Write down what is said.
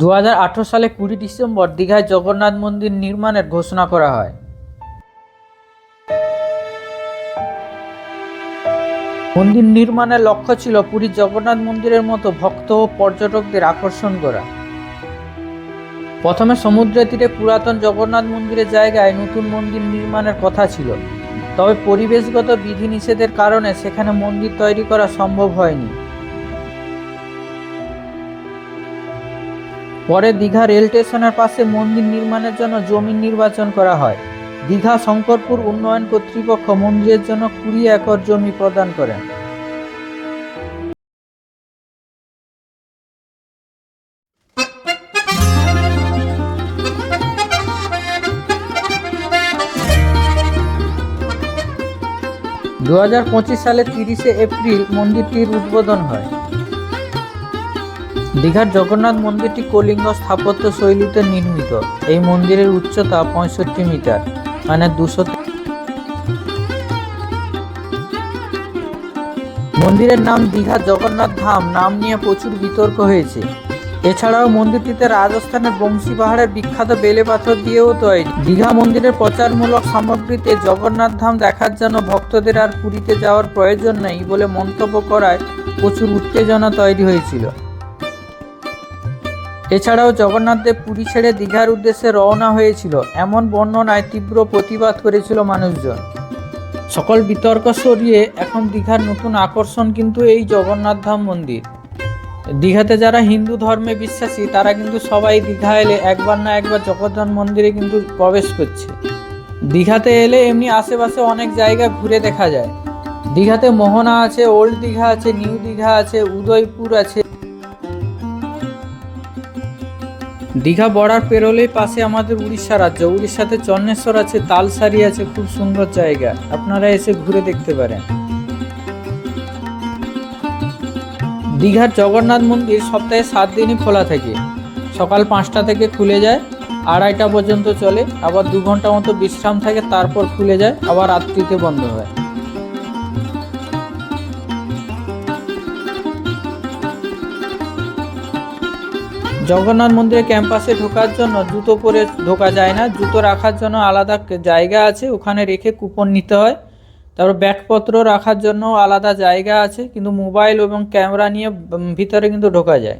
দু হাজার আঠেরো সালে কুড়ি ডিসেম্বর দীঘায় জগন্নাথ মন্দির নির্মাণের ঘোষণা করা হয়। মন্দির নির্মাণের লক্ষ্য ছিল পুরীর জগন্নাথ মন্দিরের মতো ভক্ত ও পর্যটকদের আকর্ষণ করা। প্রথমে সমুদ্রের তীরে পুরাতন জগন্নাথ মন্দিরের জায়গায় নতুন মন্দির নির্মাণের কথা ছিল। তবে পরিবেশগত বিধিনিষেধের কারণে সেখানে মন্দির তৈরি করা সম্ভব হয়নি। পরে দীঘা রেল স্টেশনের পাশে মন্দির নির্মাণের জন্য জমি নির্বাচন করা হয়। দীঘা শঙ্করপুর উন্নয়ন কর্তৃপক্ষ মন্দিরের জন্য কুড়ি একর জমি প্রদান করেন। দু সালের তিরিশে এপ্রিল মন্দিরটির উদ্বোধন হয়। দীঘার জগন্নাথ মন্দিরটি কলিঙ্গ স্থাপত্য শৈলীতে নির্মিত। এই মন্দিরের উচ্চতা পঁয়ষট্টি মিটার মানে দুশো মন্দিরের নাম দীঘা জগন্নাথ ধাম, নাম নিয়ে প্রচুর বিতর্ক হয়েছে। এছাড়াও মন্দিরটিতে রাজস্থানের বংশী পাহাড়ের বিখ্যাত বেলে পাথর দিয়েও তৈরি। দীঘা মন্দিরের প্রচারমূলক সামগ্রীতে জগন্নাথ ধাম দেখার জন্য ভক্তদের আর পুরীতে যাওয়ার প্রয়োজন নেই বলে মন্তব্য করায় প্রচুর উত্তেজনা তৈরি হয়েছিল। এছাড়াও জগন্নাথদেব পুরী ছেড়ে দীঘার উদ্দেশ্যে রওনা হয়েছিল। এমন বর্ণনায় তীব্র প্রতিবাদ করেছিল মানুষজন। সকল বিতর্ক সরিয়ে এখন দীঘার নতুন আকর্ষণ কিন্তু এই জগন্নাথ ধাম মন্দির। দীঘাতে যারা হিন্দু ধর্মে বিশ্বাসী, তারা কিন্তু সবাই দীঘা এলে একবার না একবার জগন্নাথ মন্দিরে কিন্তু প্রবেশ করছে। দীঘাতে এলে এমনি আশেপাশে অনেক জায়গা ঘুরে দেখা যায়। দীঘাতে মোহনা আছে, ওল্ড দীঘা আছে, নিউ দীঘা আছে, উদয়পুর আছে। দীঘা বর্ডার পেরোলেই পাশে আমাদের উড়িষ্যা রাজ্য। উড়িষ্যাতে চন্নেশ্বর আছে, তালসারি আছে, খুব সুন্দর জায়গা। আপনারা এসে ঘুরে দেখতে পারেন। দীঘার জগন্নাথ মন্দির সপ্তাহে সাত দিনই খোলা থাকে। সকাল পাঁচটা থেকে খুলে যায়, আড়াইটা পর্যন্ত চলে। আবার দু ঘণ্টা মতো বিশ্রাম থাকে, তারপর খুলে যায়, আবার রাত্রিতে বন্ধ হয়। জগন্নাথ মন্দিরের ক্যাম্পাসে ঢোকার জন্য জুতো পরে ঢোকা যায় না। জুতো রাখার জন্য আলাদা জায়গা আছে, ওখানে রেখে কুপন নিতে হয়। তারপর ব্যাগপত্র রাখার জন্য আলাদা জায়গা আছে, কিন্তু মোবাইল এবং ক্যামেরা নিয়ে ভিতরে কিন্তু ঢোকা যায়।